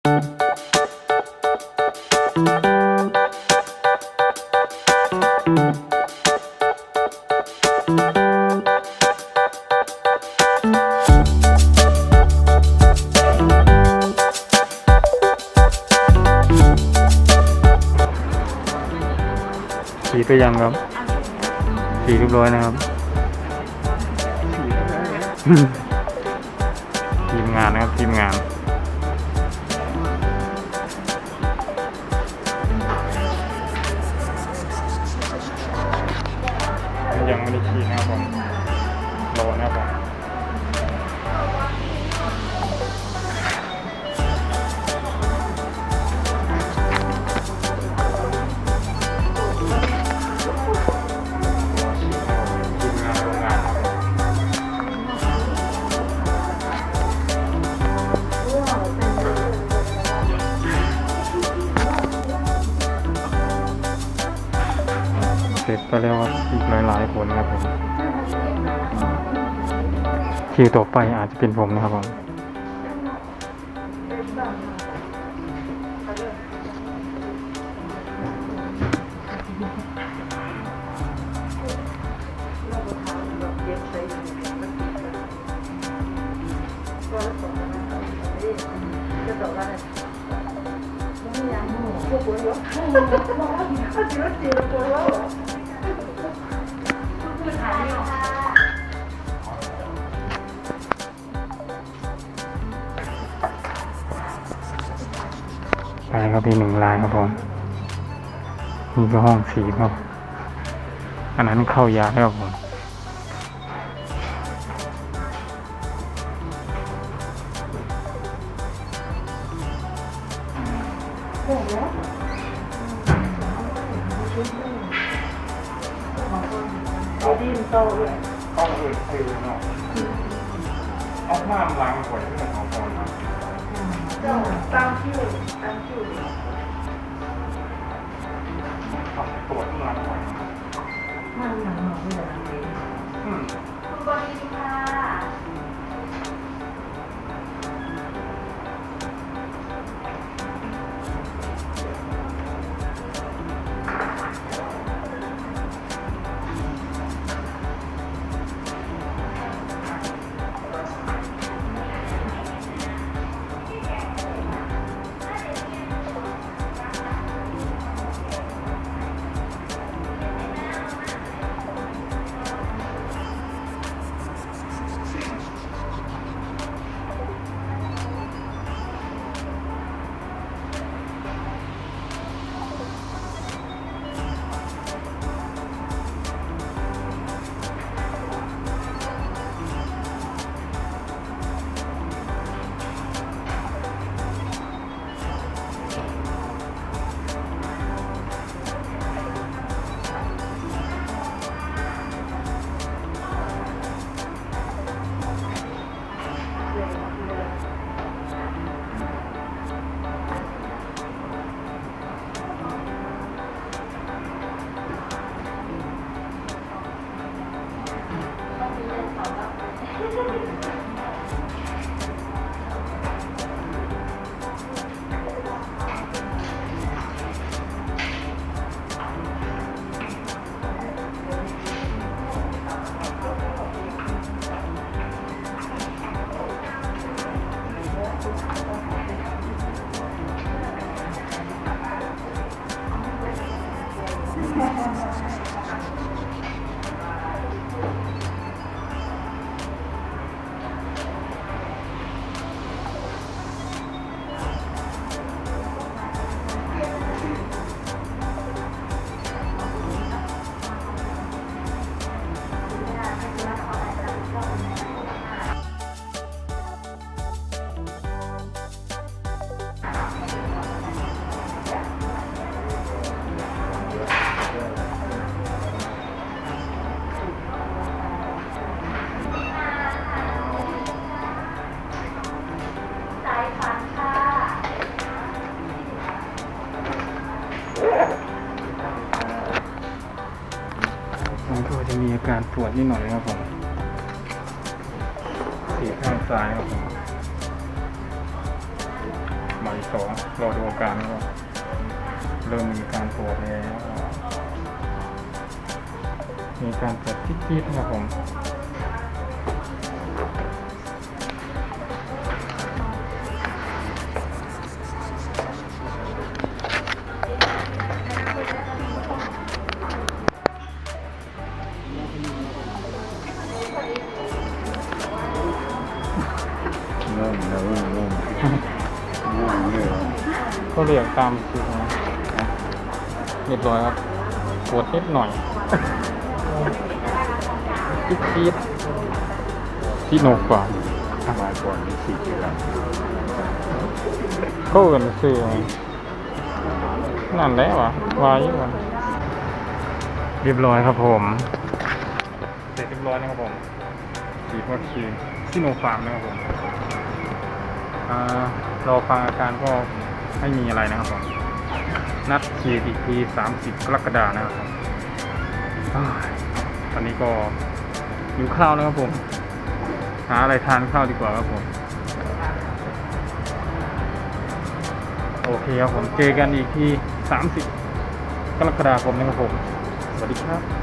สีไปยังครับ สีเรียบร้อยนะครับ ทีมงานนะครับ ทีมงาน ยังไม่ได้ขี่นะครับผม ร็จไปแล้วครับอีกหลายๆคนครับผมคิวต่อไปอาจจะเป็นผมนะครับผมไป ครับพี่หนึ่งลายครับผมนี่ก็ห้องสีครับอันนั้นเข้ายาแล้ครับผมเอาดินโตเลยห้องอื่นคือเนาะ ห้องน้ำล้างขวดที่มันของคนนะตามคิวตามคิวตรวจล้างขวดมันหนังหนองเลยอืม มันก็จะมีอาการปวดนิดหน่อยครับผมสีข้างซ้ายครับผมมายสองรอดูอาการว่าเริ่มมีการปวดแล้วมีการปวดจี๊ดๆนะครับผม เริ่มแล้วเริ่มเริ่มง่วงเลยเหรอก็เรียกตามคือนะเรียบร้อยครับปวดนิดหน่อยจี๊ดจี๊ดที่โนกว่ามาก่อนนี่สี่เดือนก็เอินซื้อไงนั่นแหละวะวายอยู่วันเรียบร้อยครับผม เสร็จเรียบร้อยนะครับผม ฉีดวัคซีนซิโนฟาร์มนะครับผมอ่ารอฟังอาการก็ไม่มีอะไรนะครับผมนัดฉีดอีกที 30 กรกฎานะครับผมตอนนี้ก็อยู่ข้าวนะครับผม หาอะไรทานข้าวดีกว่าครับผม โอเคครับผม เจอกันอีกที่ 30 กรกฎาคมนะครับผม สวัสดีครับ